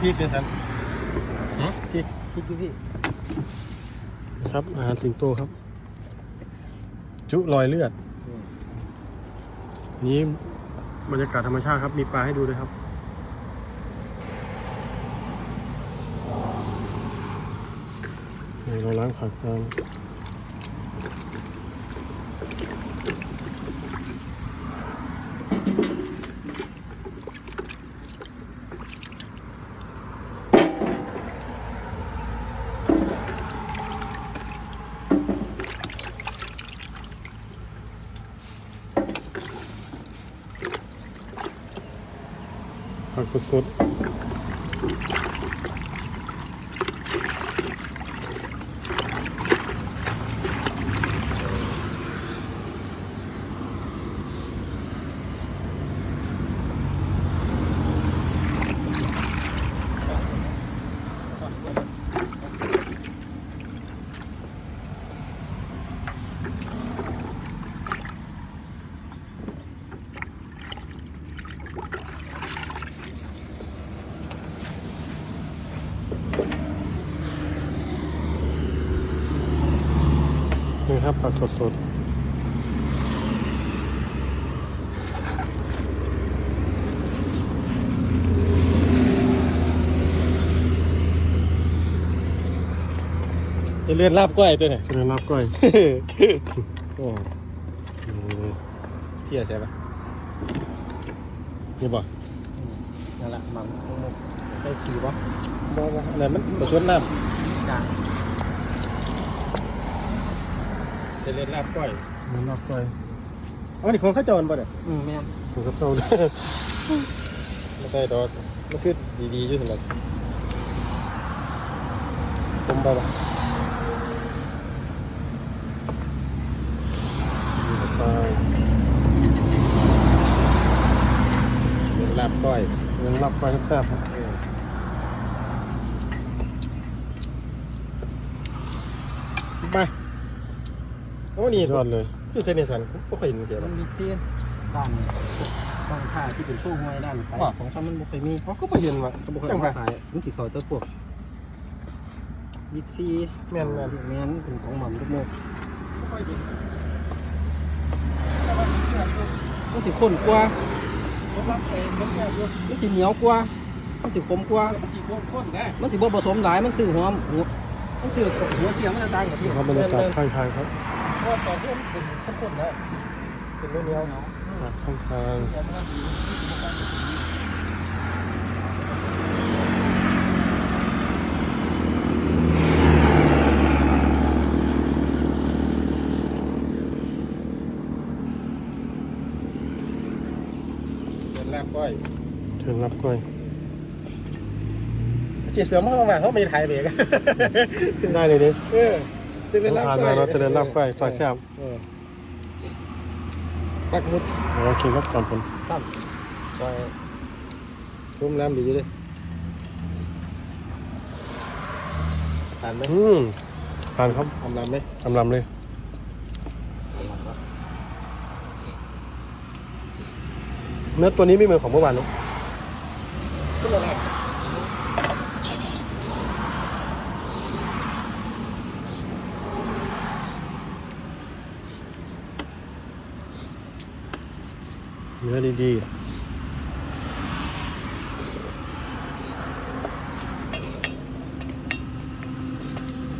พริกเลยสันฮะพริกพริกพี่ครับอาหารสิงโตครับ จุรอยเลือด นี้บรรยากาศธรรมชาติครับ มีปลาให้ดูด้วยครับนี่เราล้างผักกัน ผักสดๆ นี่ครับผักสดๆจะเลื่อนลาบก้อยตัวไหนจะได้รับก้อยโอ้อืมเที่ยใช่ปะนี่บ่นั่นแหละมันใส่สีบ่ บ่บ่อะไรมันผสมน้จางำจะเลื่อนลาบก้อยจะได้รับก้อยอ๋อนี่ของข้าวจรป่ะเนี่ยอืมแม่นผมกับเราด้วยไม่ใช่ดอกมันคือดีๆอยู่สำหรับผมบ่ปะปลาเลื่อนลาบก้อยเลี้ยงรับก้อยแซ่บๆครับ เออ ไปโอ้นี่ยอดเลยคือเซนิสันผมก็เคยเห็นเดียวมันมีเสียด้านด้านข้างที่เป็นโซ่ห้วยด้านขายของซ้ำมันบ่เคยมีเขาก็ไม่เห็นว่ะก็บ่เคยจัเอางมาปะขายมันสิเขาเจ้าพวกบิ๊กซีแม่นแม่นแม่นเป็นของหม่ำทุกโมกมันสิข้นกว่ามันสิเหนียวกว่ามันสิขมกว่ามันสีข้นๆได้มันสิบ่ผสมหลายมันซื้อหัวหัว มันซื้อหัวเสียงมันจะต่างกับที่ครับบรรยากาศข้างทางครับเพราะว่าตอนที่มันเป็นข้นๆนะเป็นเนื้อเนียวเนาะข้างทางเป็นลาบก้อยเชิญรับก้อย จีเสือมามาเขาไม่ถ่ายเบรกได้เลยดิเออจะเป็นลาบอ่านก้อมายเราจะเดินรับก้อยซอยแคบเออปักหมุดเรากินครับก่อนผมตั้มซอยรุ่มน้ำดีอยู่เลยทานไหมอืมทานครับทำน้ำไหมทำลำเลยเนื้อตัวนี้ไม่เหมือนของเมื่อวานเนอะ Not indeed.